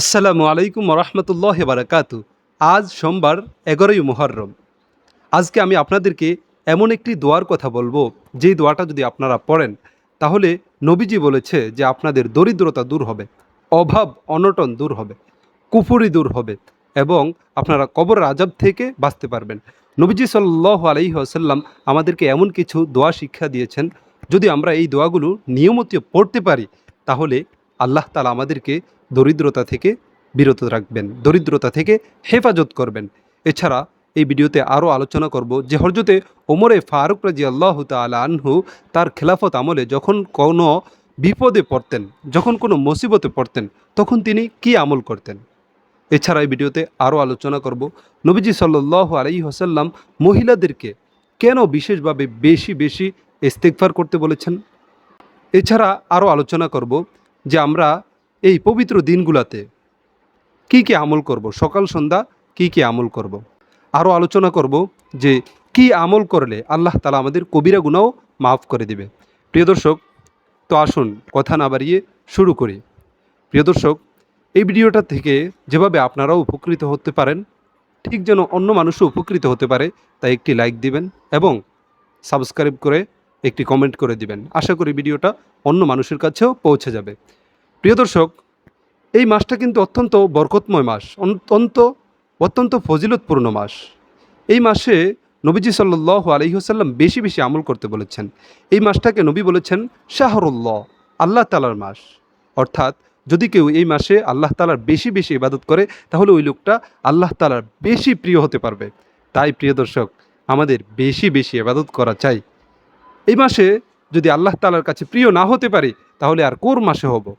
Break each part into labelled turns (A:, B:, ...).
A: আসসালামু আলাইকুম রহমতুল্লাহ বারাকাতু। আজ সোমবার, এগারোই মুহররম। আজকে আমি আপনাদেরকে এমন একটি দোয়ার কথা বলব যেই দোয়াটা যদি আপনারা পড়েন, তাহলে নবীজি বলেছে যে আপনাদের দরিদ্রতা দূর হবে, অভাব, অনটন দূর হবে, কুফুরি দূর হবে, এবং আপনারা কবর আজাব থেকে বাঁচতে পারবেন। নবীজি সাল্লাহ আলাইহি আসাল্লাম আমাদেরকে এমন কিছু দোয়া শিক্ষা দিয়েছেন, যদি আমরা এই দোয়াগুলো নিয়মিত পড়তে পারি, তাহলে আল্লাহ তালা আমাদেরকে দরিদ্রতা থেকে বিরত রাখবেন, দরিদ্রতা থেকে হেফাজত করবেন। এছাড়া এই ভিডিওতে আরও আলোচনা করব যে হরজতে ওমরে ফারুক রাজি আল্লাহ তালা আনহু তার খেলাফত আমলে যখন কোনো বিপদে পড়তেন, যখন কোনো মুসিবতে পড়তেন, তখন তিনি কি আমল করতেন? এছাড়া এই ভিডিওতে আরও আলোচনা করব, নবীজি সাল্লাহ আলাই হোসাল্লাম মহিলাদেরকে কেন বিশেষভাবে বেশি বেশি ইস্তেকফার করতে বলেছেন? এছাড়া আরও আলোচনা করব যে আমরা এই পবিত্র দিনগুলাতে কি কি আমল করব? সকাল, সন্ধ্যা কি কি আমল করব। আরও আলোচনা করব যে কি আমল করলে আল্লাহ তালা আমাদের কবিরা গুণাও মাফ করে দিবে। প্রিয় দর্শক, তো আসুন কথা না বাড়িয়ে শুরু করি। প্রিয় দর্শক, এই ভিডিওটা থেকে যেভাবে আপনারাও উপকৃত হতে পারেন, ঠিক যেন অন্য মানুষও উপকৃত হতে পারে, তাই একটি লাইক দিবেন এবং সাবস্ক্রাইব করে একটি কমেন্ট করে দিবেন। আশা করি ভিডিওটা অন্য মানুষের কাছেও পৌঁছে যাবে। প্রিয় দর্শক, এই মাসটা কিন্তু অত্যন্ত বরকতময় মাস, অত্যন্ত অত্যন্ত ফজিলতপূর্ণ মাস। এই মাসে নবীজি সাল্লাহ আলহিহসাল্লাম বেশি বেশি আমল করতে বলেছেন। এই মাসটাকে নবী বলেছেন শাহরুল্লাহ, আল্লাহ তালার মাস। অর্থাৎ যদি কেউ এই মাসে আল্লাহ তালার বেশি বেশি ইবাদত করে, তাহলে ওই লোকটা আল্লাহ তালার বেশি প্রিয় হতে পারবে। তাই প্রিয় দর্শক, আমাদের বেশি বেশি ইবাদত করা চাই। এই মাসে যদি আল্লাহ তালার কাছে প্রিয় না হতে পারি, তাহলে আর কোর মাসে হব?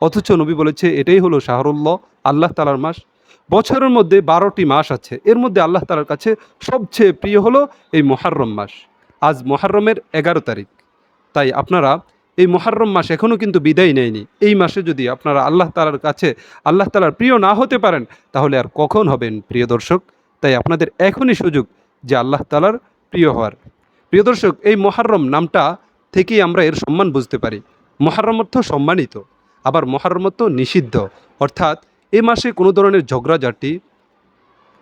A: অথচ নবী বলেছে, এটাই হলো শাহরুল্লাহ, আল্লাহ তালার মাস। বছরের মধ্যে বারোটি মাস আছে। এর মধ্যে আল্লাহ তালার কাছে সবচেয়ে প্রিয় হলো এই মহারম মাস। আজ মহারমের এগারো তারিখ। তাই আপনারা এই মহারম মাস এখনও কিন্তু বিদায় নেয়নি। এই মাসে যদি আপনারা আল্লাহ তালার কাছে, আল্লাহ তালার প্রিয় না হতে পারেন, তাহলে আর কখন হবেন, প্রিয় দর্শক? তাই আপনাদের এখনই সুযোগ যে আল্লাহ তালার প্রিয় হওয়ার। প্রিয় দর্শক, এই মহারম নামটা থেকেই আমরা এর সম্মান বুঝতে পারি। মহারম অর্থ সম্মানিত, আবার মহারম অর্থ নিষিদ্ধ। অর্থাৎ এ মাসে কোনো ধরনের ঝগড়াঝাটি,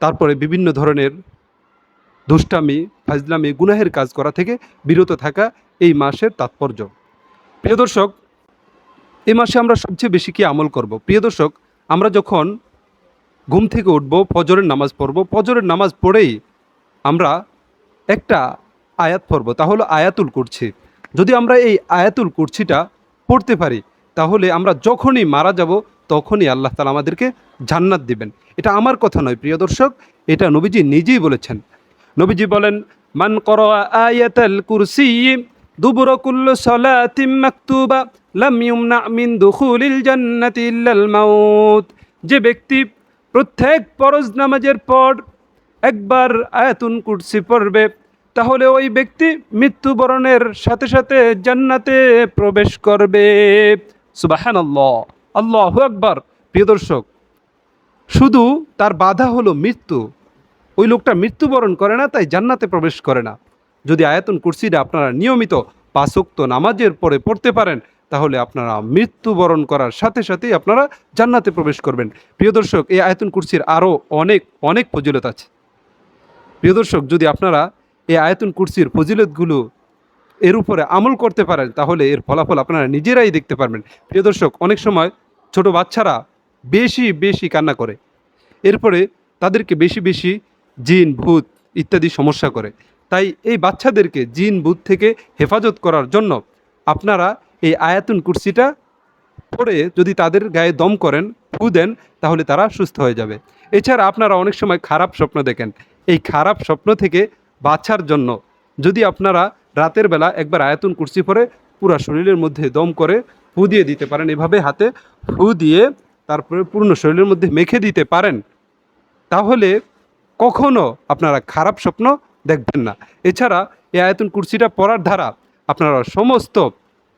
A: তারপরে বিভিন্ন ধরনের দুষ্টামি, ফাজলামি, গুনাহের কাজ করা থেকে বিরত থাকা এই মাসের তাৎপর্য। প্রিয় দর্শক এই মাসে আমরা সবচেয়ে বেশি কি আমল করব? প্রিয় দর্শক, আমরা যখন ঘুম থেকে উঠব, ফজরের নামাজ পড়ব, ফজরের নামাজ পড়েই আমরা একটা আয়াত পড়ব, তাহলে আয়াতুল কুরছি যদি আমরা এই আয়াতুল কুরছিটা পড়তে পারি, তাহলে আমরা যখনই মারা যাব, তখনই আল্লাহ তালা আমাদেরকে জান্নাত দিবেন। এটা আমার কথা নয়, প্রিয় দর্শক, এটা নবীজি নিজেই বলেছেন। নবীজি বলেন, মান কর আয়াতাল কুরসি দুবুর কুল্লু সালাতিম মাকতুবা লাম ইউমনা মিন দুখুলিল জান্নাতি ইল্লাল মাউত। যে ব্যক্তি প্রত্যেক ফরজ নামাজের পর একবার আয়াতুন কুরসি পড়বে তাহলে ওই ব্যক্তি মৃত্যুবরণের সাথে সাথে জান্নাতে প্রবেশ করবে। সুবাহান আল্লাহ আল্লাহ আকবার। প্রিয় দর্শক, শুধু তার বাধা হলো মৃত্যু। ওই লোকটা মৃত্যুবরণ করে না, তাই জান্নাতে প্রবেশ করে না। যদি আয়াতন কুরসিটা আপনারা নিয়মিত পাঁচোক্ত নামাজের পরে পড়তে পারেন, তাহলে আপনারা মৃত্যুবরণ করার সাথে সাথেই আপনারা জান্নাতে প্রবেশ করবেন। প্রিয় দর্শক, এই আয়াতুন কুরসির আরও অনেক অনেক ফজিলত আছে। প্রিয় দর্শক, যদি আপনারা এই আয়াতুন কুরসির ফজিলতগুলো এর উপরে আমল করতে পারেন, তাহলে এর ফলাফল আপনারা নিজেরাই দেখতে পারবেন। প্রিয় দর্শক, অনেক সময় ছোট বাচ্চারা বেশি বেশি কান্না করে। এরপরে তাদেরকে বেশি বেশি জিন, ভূত ইত্যাদি সমস্যা করে। তাই এই বাচ্চাদেরকে জিন, ভূত থেকে হেফাজত করার জন্য আপনারা এই আয়াতুন কুরসিটা পরে যদি তাদের গায়ে দম করেন, ফু দেন, তাহলে তারা সুস্থ হয়ে যাবে। এছাড়া আপনারা অনেক সময় খারাপ স্বপ্ন দেখেন। এই খারাপ স্বপ্ন থেকে বাঁচার জন্য। যদি আপনারা রাতের বেলা একবার আয়াতুন কুর্সি পরে পুরো শরীরের মধ্যে দম করে ফু দিয়ে দিতে পারেন, এভাবে হাতে ফু দিয়ে তারপরে পূর্ণ শরীরের মধ্যে মেখে দিতে পারেন, তাহলে কখনো আপনারা খারাপ স্বপ্ন দেখবেন না। এছাড়া এই আয়াতুন কুর্সিটা পড়ার ধারা আপনারা সমস্ত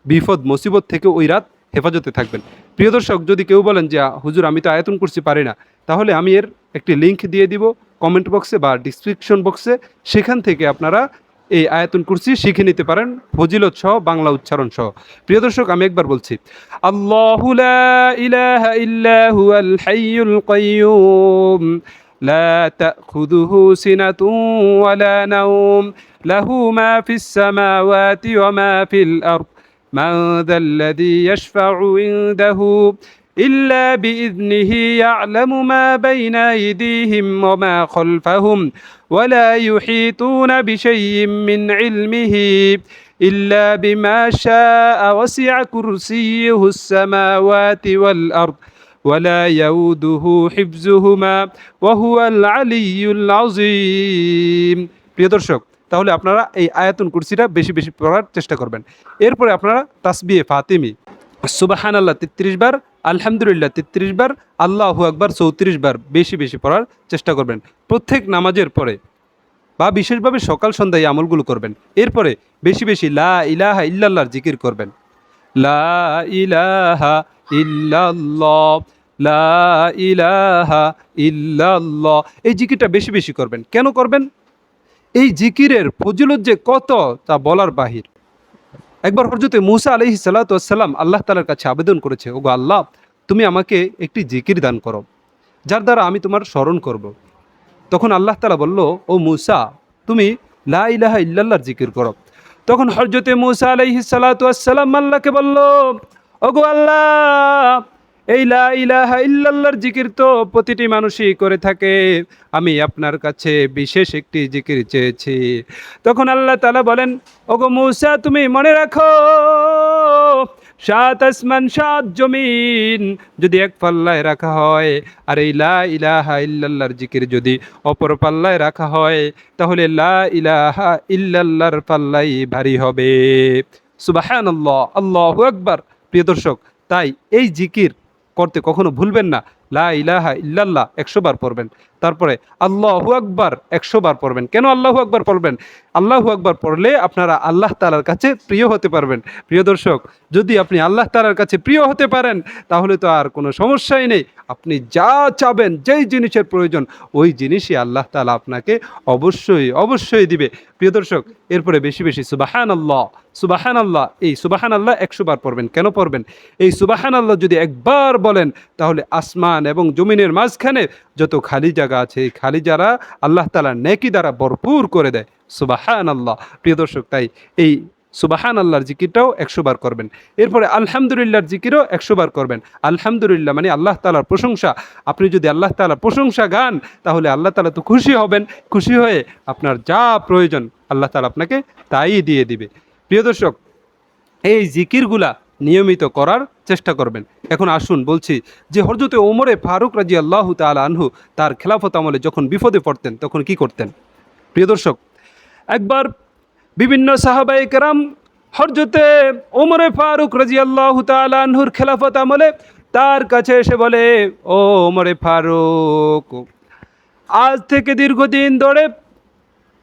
A: বিপদ, মুসিবত থেকে ওই রাত হেফাজতে থাকবেন। প্রিয় দর্শক, যদি কেউ বলেন যে হুজুর, আমি তো আয়াতুন কুর্সি পারি না, তাহলে আমি এর একটি লিঙ্ক দিয়ে দিব। কমেন্ট বক্সে বা ডিসক্রিপশন বক্সে সেখান থেকে আপনারা এই আয়তন কুরসি শিখে নিতে পারেন, ফজিলত সহ, বাংলা উচ্চারণ সহ। প্রিয় দর্শক, আমি একবার বলছি, আল্লাহু লা ইলাহা ইল্লা হুয়াল হাইয়ুল কাইয়ুম, লা তাখুযুহু সিনাতুন ওয়ালা নাওম, লাহু মা ফিস সামাওয়াতি ওয়া মা ফিল إلا بإذنه يعلم ما بين أيديهم وما خلفهم ولا يحيطون بشيء من علمه إلا بما شاء وسع كرسيه السماوات والأرض ولا يؤوده حفظهما وهو العلي العظيم প্রিয় দর্শক তাহলে আপনারা এই আয়াতুন কুরসিটা বেশি বেশি পড়ার চেষ্টা করবেন এরপরে আপনারা তাসবিয়ে ফাতিমি সুবাহান আল্লাহ তেত্রিশ বার আলহামদুলিল্লাহ, তেত্রিশ বার, আল্লাহু আকবার, চৌত্রিশ বার বেশি বেশি পড়ার চেষ্টা করবেন। প্রত্যেক নামাজের পরে বা বিশেষভাবে সকাল সন্ধ্যায় আমলগুলো করবেন। এরপরে বেশি বেশি লা ইলাহা ইল্লাল্লাহর জিকির করবেন। লা ইলাহা ইল্লাল্লাহ, লা ইলাহা ইল্লাল্লাহ, এই জিকিরটা বেশি বেশি করবেন। কেন করবেন? এই জিকিরের ফজিলত যে কত তা বলার বাহির। একবার হরজতে মুসা আলহি সাল্লাতাম আল্লাহ তালার কাছে আবেদন করেছে, ওগো আল্লাহ, তুমি আমাকে একটি জিকির দান করো, যার দ্বারা আমি তোমার স্মরণ করব। তখন আল্লাহ তালা বলল, ও মুসা, তুমি লা ইলাহা ইল্লাল্লাহর জিকির করো তখন হরজতে মুসা আলহি সাল্লাতাম আল্লাহকে বলল, ওগো আল্লাহ এই লা ইলাহা ইল্লাল্লাহর জিকির তো প্রতিটি মানুষই করে থাকে। আমি আপনার কাছে বিশেষ একটি জিকির চেয়েছি। তখন আল্লাহ তালা বলেন, ওগো মৌসা, তুমি মনে রাখো, সাত আসমান, সাত জমিন যদি এক পাল্লায় রাখা হয়, আর এই লা ইলাহা ইল্লাল্লাহর জিকির যদি অপর পাল্লায় রাখা হয়, তাহলে লা ইলাহা ইল্লাল্লাহর পাল্লাই ভারী হবে। সুবাহান আল্লাহ আল্লাহ আকবার। প্রিয় দর্শক, তাই এই জিকির করতে কখনো ভুলবেন না। লা ইলাহা ইল্লাল্লাহ একশো বার পড়বেন। তারপরে আল্লাহু আকবার একশো বার পড়বেন। কেন আল্লাহু আকবার পড়বেন? আল্লাহু আকবার পড়লে আপনারা আল্লাহ তালার কাছে প্রিয় হতে পারবেন। প্রিয় দর্শক, যদি আপনি আল্লাহ তালার কাছে প্রিয় হতে পারেন, তাহলে তো আর কোনো সমস্যাই নেই। আপনি যা চাবেন, যেই জিনিসের প্রয়োজন, ওই জিনিসই আল্লাহ তালা আপনাকে অবশ্যই অবশ্যই দিবে। প্রিয় দর্শক, এরপরে বেশি বেশি সুবাহান আল্লাহ সুবাহান আল্লাহ এই সুবাহান আল্লাহ একশো বার পড়বেন। কেন পড়বেন? এই সুবাহান আল্লাহ যদি একবার বলেন, তাহলে আসমান এবং জমিনের মাঝখানে যত খালি জায়গা আছে, এই খালি যারা আল্লাহ তালা নেকি দ্বারা ভরপুর করে দেয়। সুবাহান আল্লাহ প্রিয় দর্শক, তাই এই সুবাহান আল্লাহর জিকিরটাও একশো বার করবেন। এরপরে আলহামদুলিল্লাহর জিকিরও একশো বার করবেন। আলহামদুলিল্লাহ মানে আল্লাহ তালার প্রশংসা। আপনি যদি আল্লাহ তালার প্রশংসা গান, তাহলে আল্লাহ তালা তো খুশি হবেন। খুশি হয়ে আপনার যা প্রয়োজন, আল্লাহ তালা আপনাকে তাই দিয়ে দিবে। প্রিয় দর্শক, এই জিকিরগুলা নিয়মিত করার চেষ্টা করবেন। এখন আসুন বলছি যে হরজতে ওমরে ফারুক রাজি আল্লাহ তালা আনহু তার খেলাফত আমলে যখন বিপদে পড়তেন, তখন কি করতেন? প্রিয় দর্শক, একবার বিভিন্ন সাহাবাই কেরাম হরজতে ওমরে ফারুক রাজি আল্লাহ তালা আনহুর খেলাফত আমলে তার কাছে এসে বলে, ও ওমরে ফারুক, আজ থেকে দীর্ঘদিন ধরে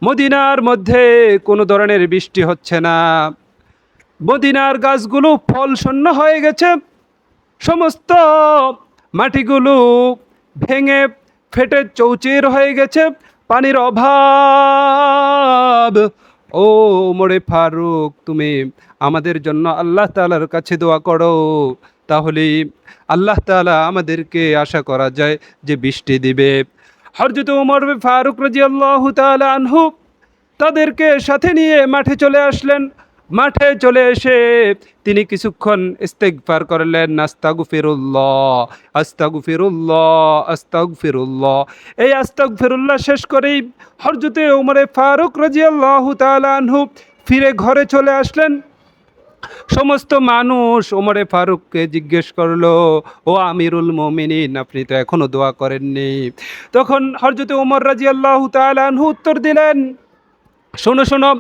A: মদিনার মধ্যে কোনো ধরনের বৃষ্টি হচ্ছে না। মদিনার গাছগুলো ফল শূন্য হয়ে গেছে। সমস্ত মাটিগুলো ভেঙে ফেটে চৌচির হয়ে গেছে। পানির অভাব। ও মোড়ে ফারুক, তুমি আমাদের জন্য আল্লাহ তালার কাছে দোয়া করো। তাহলে আল্লাহ তালা আমাদেরকে আশা করা যায় যে বৃষ্টি দিবে। হরজত উমর ফারুক রাজি আল্লাহ তালা আনহু তাদেরকে সাথে নিয়ে মাঠে চলে আসলেন। মাঠে চলে এসে তিনি কিছুক্ষণ ইস্তেগফার করলেন আস্তাগু ফিরুল্লাহ আস্তাগু ফিরুল্লাহ আস্তাগু ফিরুল্লাহ এই আস্তাগু ফিরুল্লাহ শেষ করেই হরজতে উমরে ফারুক রাজিয়াল্লাহ তালানহু ফিরে ঘরে চলে আসলেন। সমস্ত মানুষ ওমরে ফারুককে জিজ্ঞেস করল, ও আমিরুল মোমিনিন, আপনি তো এখনও দোয়া করেননি। তখন হরজতে ওমর রাজি আল্লাহ তালানহু উত্তর দিলেন, শোনো শোনো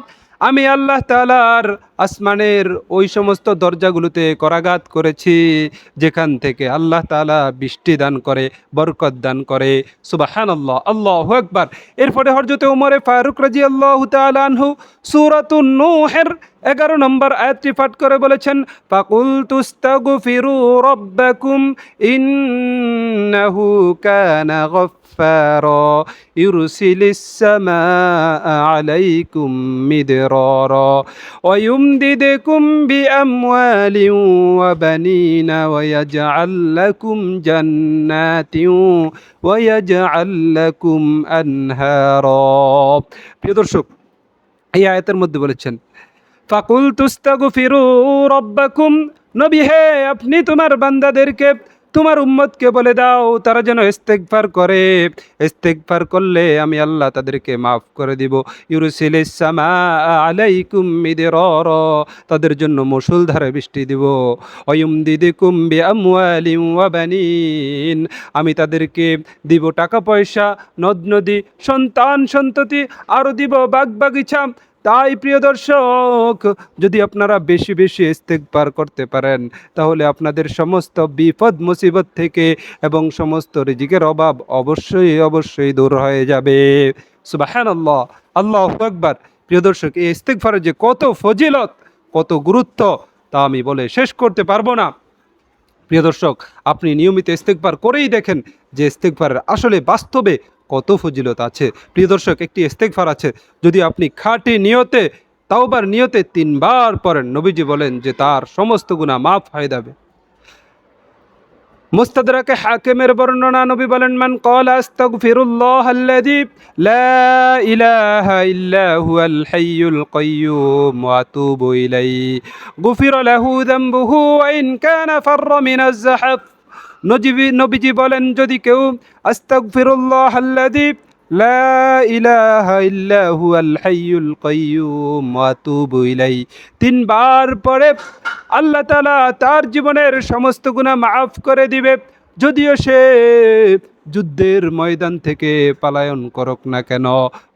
A: আমি আল্লাহ তালার আসমানের ওই সমস্ত দরজাগুলোতে করাঘাত করেছি। যেখান থেকে আল্লাহ তালা বৃষ্টি দান করে, বরকত দান করে। সুবাহান আল্লাহ আল্লাহ একবার এরপরে হরজতে উমরে ফারুক রাজি আল্লাহ তালানহু সুরাতুন নূহের এগারো নম্বর আয়াতটি পাঠ করে বলেছেন ফাকুল তুস্তাগু ফিরু রব্বাকুম ইন্নাহু কানা গফফারা ইউরসিলিস আলাইকুম মিদরারা ويمددكم بأموال وبنين ويجعل لكم جنات ويجعل لكم أنهارا প্রিয় দর্শক এই আয়াতের মধ্যে বলেছেন ফাকুল তুস্তাগু ফিরু রব্বাকুম নবী হে আপনি তোমার বান্দাদেরকে তোমার উম্মতকে বলে দাও, তারা যেন ইস্তেকফার করে। ইস্তেকফার করলে আমি আল্লাহ তাদেরকে মাফ করে দিব। ইউরুসিলিস সামা আলাইকুম মিদরার, তাদের জন্য মুসুলধারে বৃষ্টি দিব। অয়ুম দিদি বি আমওয়ালিম ওয়া বানিন, আমি তাদেরকে দিব টাকা পয়সা, নদ নদী, সন্তান সন্ততি আরও দিব বাগ বাগিচা তাই প্রিয় দর্শক, যদি আপনারা বেশি বেশি ইস্তেকবার করতে পারেন, তাহলে আপনাদের সমস্ত বিপদ মুসিবত থেকে এবং সমস্ত রিজিকের অভাব অবশ্যই অবশ্যই দূর হয়ে যাবে। সুবাহান আল্লাহ আল্লাহ একবার প্রিয় দর্শক, এই ইস্তেকফারের যে কত ফজিলত, কত গুরুত্ব, তা আমি বলে শেষ করতে পারব না। প্রিয় দর্শক, আপনি নিয়মিত ইস্তেকবার করেই দেখেন যে ইস্তেকবারের আসলে বাস্তবে কত ফজিলত আছে। প্রিয় দর্শক, একটি ইস্তেকবার আছে। যদি আপনি খাঁটি নিয়তে, তাওবার নিয়তে তিনবার পড়েন, নবীজি বলেন যে তার সমস্ত গুণা মাফ হয়ে যাবে। মুস্তাদরাকে হাকিমের বর্ণনা নবী বলেন, মান ক্বালা আস্তাগফিরুল্লাহ আল্লাযী লা ইলাহা ইল্লা হুয়াল হাইয়ুল কাইয়্যুম ওয়া আতুবু ইলাইহি। গুফিরা লাহু যামবুহু ওয়া ইন কানা ফাররা মিনাজ জাহাফ নজিবি নবীজি বলেন, যদি কেউ আস্তক ফিরুল্লাহ ইলাইহি। তিনবার পরে আল্লাহ তালা তার জীবনের সমস্ত গুণা মাফ করে দিবে। যদিও সে যুদ্ধের ময়দান থেকে পালায়ন করক না কেন?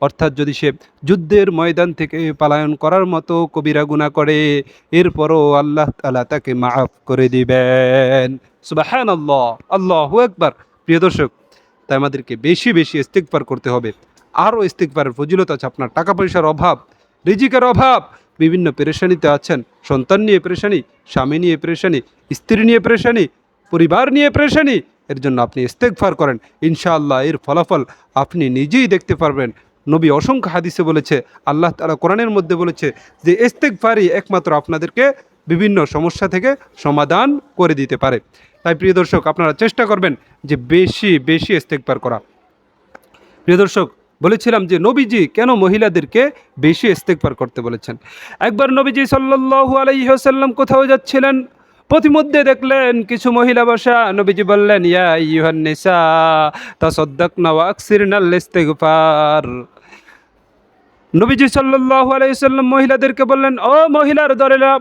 A: অর্থাৎ যদি সে যুদ্ধের ময়দান থেকে পালায়ন করার মতো কবিরা গুণা করে, এরপরও আল্লাহ তাআলা তাকে মাফ করে দিবেন। সুবাহান আল্লাহ আল্লাহু একবার প্রিয় দর্শক, তাই আমাদেরকে বেশি বেশি ইস্তেকবার করতে হবে। আরও ইস্তেকবারের ফজিলত আছে আপনার টাকা পয়সার অভাব, রিজিকের অভাব। বিভিন্ন পেরেশানিতে আছেন, সন্তান নিয়ে পেরেশানি, স্বামী নিয়ে পেরেশানি, স্ত্রী নিয়ে পেরেশানি, পরিবার নিয়ে পেরেশানি এর জন্য আপনি ইস্তেকফার করেন। ইনশাআল্লাহ এর ফলাফল আপনি নিজেই দেখতে পারবেন। নবী অসংখ্য হাদিসে বলেছে, আল্লাহ তালা কোরআনের মধ্যে বলেছে যে ইস্তেকফারই একমাত্র আপনাদেরকে বিভিন্ন সমস্যা থেকে সমাধান করে দিতে পারে। তাই প্রিয় দর্শক, আপনারা চেষ্টা করবেন যে বেশি বেশি ইস্তেকবার করা। প্রিয় দর্শক, বলেছিলাম যে নবীজি কেন মহিলাদেরকে বেশি ইস্তেকবার করতে বলেছেন? একবার নবীজি সাল্লাল্লাহু আলাইহি ওয়াসাল্লাম কোথাও যাচ্ছিলেন প্রতিমধ্যে দেখলেন কিছু মহিলা বসা। নবীজি বললেন, ইয়া ইউহান নিসা, তাসাদ্দাকনা ওয়া আকসিরনাল ইস্তিগফার নবীজি সাল্লাল্লাহু আলাইহি সাল্লাম মহিলাদেরকে বললেন, ও মহিলার দলেরা,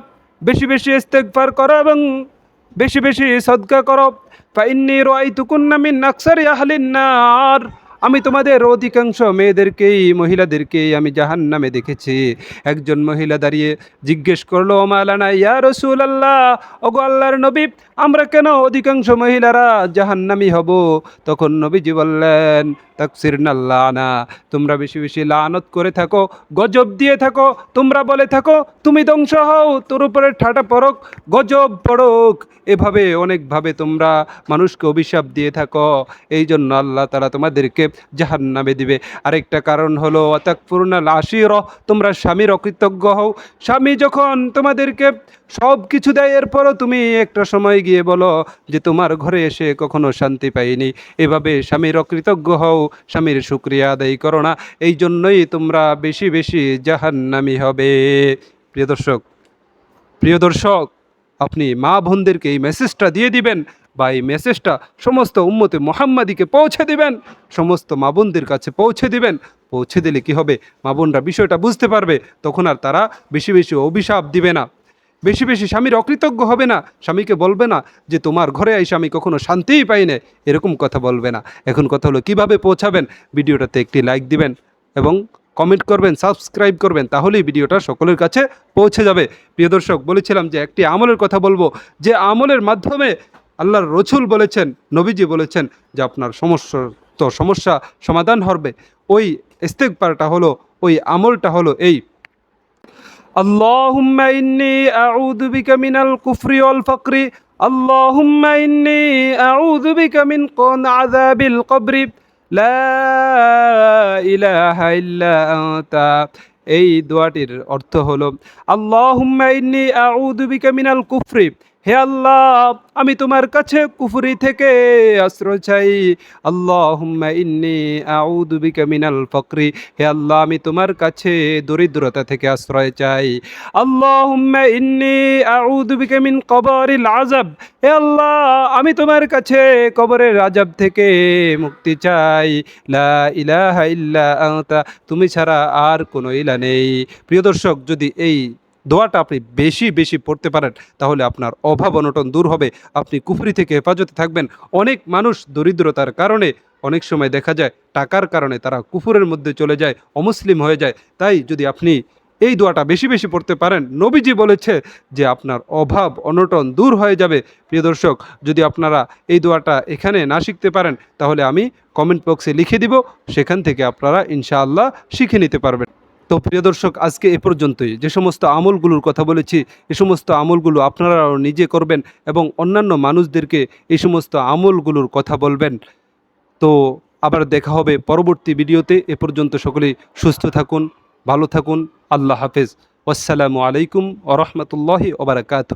A: বেশি বেশি ইস্তেগফার করো এবং বেশি বেশি সদকা করো। ফাইন্নি রাআইতুকুন্না মিন আকসারি আহলিন নার। আমি তোমাদের অধিকাংশ মেয়েদেরকেই, মহিলাদেরকেই আমি জাহান নামে দেখেছি। একজন মহিলা দাঁড়িয়ে জিজ্ঞেস করল, "ও মালানা, ইয়া রসুল আল্লাহ ওগো আল্লাহর নবী, আমরা কেন অধিকাংশ মহিলারা জাহান্নামি হব? তখন নবীজি বললেন, তাকসির নাল্লানা তোমরা বেশি বেশি লানত করে থাকো, গজব দিয়ে থাকো, তোমরা বলে থাকো, তুমি ধ্বংস হও, তোর উপরে ঠাটা পড়ক গজব পড়ক। এভাবে অনেকভাবে তোমরা মানুষকে অভিশাপ দিয়ে থাকো। এই জন্য আল্লাহ তারা তোমাদেরকে জাহান নামে দিবে। আরেকটা কারণ হলো অতাকপূর্ণ লাশির তোমরা স্বামীর অকৃতজ্ঞ হও। স্বামী যখন তোমাদেরকে সব কিছু দেয়, এরপরও তুমি একটা সময় গিয়ে বলো যে তোমার ঘরে এসে কখনো শান্তি পাইনি। এভাবে স্বামীর অকৃতজ্ঞ হও, স্বামীর শুক্রিয়া আদায় করো না। এই জন্যই তোমরা বেশি বেশি জাহান্নামি হবে। প্রিয় দর্শক প্রিয় দর্শক, আপনি মা বোনদেরকে এই মেসেজটা দিয়ে দিবেন বা এই মেসেজটা সমস্ত উম্মতে মোহাম্মাদিকে পৌঁছে দিবেন, সমস্ত মা বোনদের কাছে পৌঁছে দিবেন। পৌঁছে দিলে কি হবে? মা বোনরা বিষয়টা বুঝতে পারবে, তখন আর তারা বেশি বেশি অভিশাপ দিবে না। বেশি বেশি স্বামীর অকৃতজ্ঞ হবে না। স্বামীকে বলবে না যে, তোমার ঘরে এসে আমি কখনো শান্তিই পাই না এরকম কথা বলবে না। এখন কথা হলো, কীভাবে পৌঁছাবেন? ভিডিওটাতে একটি লাইক দিবেন এবং কমেন্ট করবেন সাবস্ক্রাইব করবেন, তাহলেই ভিডিওটা সকলের কাছে পৌঁছে যাবে। প্রিয় দর্শক, বলেছিলাম যে, একটি আমলের কথা বলব। যে আমলের মাধ্যমে আল্লাহর রসুল বলেছেন নবীজি বলেছেন যে আপনার সমস্যা তো সমস্যা সমাধান হবে ওই ইস্তেকবারটা হলো ওই আমলটা হলো এই اللهم إني أعوذ بك من الكفر والفقر اللهم إني أعوذ بك من قن عذاب القبر لا إله إلا أنت এই দোয়াটির অর্থ হলো আল্লাহুম্মা ইন্নি আউযু বিকা মিনাল কুফরি হে আল্লাহ, আমি তোমার কাছে কুফরি থেকে আশ্রয় চাই। আল্লাহুম্মা ইন্নি আউযু বিকা মিনাল ফকরি। হে আল্লাহ, আমি তোমার কাছে দরিদ্রতা থেকে আশ্রয় চাই। আল্লাহুম্মা ইন্নি আউযু বিকা মিন কবরিল আযাব। হে আল্লাহ, আমি তোমার কাছে কবরের আযাব থেকে মুক্তি চাই। লা ইলাহা ইল্লা তুমি ছাড়া আর কোনো ইলা নেই। প্রিয় দর্শক, যদি এই দোয়াটা আপনি বেশি বেশি পড়তে পারেন, তাহলে আপনার অভাব অনটন দূর হবে। আপনি কুফরি থেকে হেফাজতে থাকবেন। অনেক মানুষ দরিদ্রতার কারণে অনেক সময় দেখা যায়, টাকার কারণে তারা কুফুরের মধ্যে চলে যায়, অমুসলিম হয়ে যায়। তাই যদি আপনি এই দোয়াটা বেশি বেশি পড়তে পারেন, নবীজি বলেছে যে আপনার অভাব অনটন দূর হয়ে যাবে। প্রিয় দর্শক, যদি আপনারা এই দোয়াটা এখানে না শিখতে পারেন, তাহলে আমি কমেন্ট বক্সে লিখে দিব, সেখান থেকে আপনারা ইনশাআল্লাহ শিখে নিতে পারবেন। তো প্রিয় দর্শক, আজকে এ পর্যন্তই। যে সমস্ত আমলগুলোর কথা বলেছি, এ সমস্ত আমলগুলো আপনারাও নিজে করবেন এবং অন্যান্য মানুষদেরকে এই সমস্ত আমলগুলোর কথা বলবেন। তো আবার দেখা হবে পরবর্তী ভিডিওতে। এ পর্যন্ত সকলেই সুস্থ থাকুন, ভালো থাকুন। আল্লাহ হাফেজ। আসসালামু আলাইকুম ওরহমতুল্লাহি ওবরাকাতু